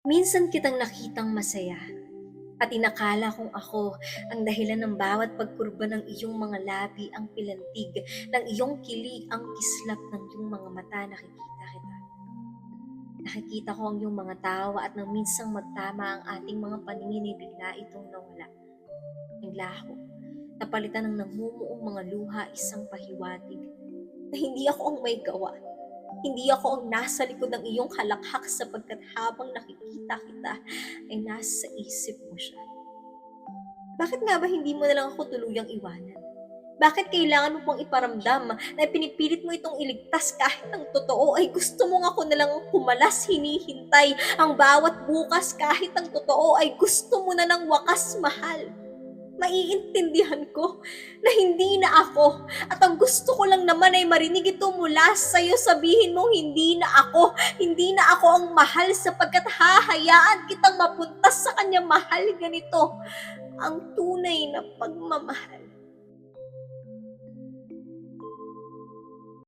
Minsan kitang nakitang masaya at inakala kong ako ang dahilan ng bawat pagkurba ng iyong mga labi ang pilantig, ng iyong kilig ang kislap ng iyong mga mata nakikita kita. Nakikita ko ang iyong mga tawa at nang minsang magtama ang ating mga paningin ay bigla itong nawala. Naglaho. Napalitan ng namumuong mga luha isang pahiwatig na hindi ako ang may gawa. Hindi ako ang nasa likod ng iyong halakhak sapagkat habang nakikita kita ay nasa isip mo siya. Bakit nga ba hindi mo na lang ako tuluyang iwanan? Bakit kailangan mo pang iparamdam na pinipilit mo itong iligtas kahit ang totoo ay gusto mo nga ako na lang pumalas hinihintay ang bawat bukas kahit ang totoo ay gusto mo na ng wakas mahal? Maiintindihan ko na hindi na ako. At ang gusto ko lang naman ay marinig ito mula sa'yo. Sabihin mong hindi na ako, hindi na ako ang mahal sapagkat hahayaan kitang mapunta sa kanya mahal ganito. Ang tunay na pagmamahal.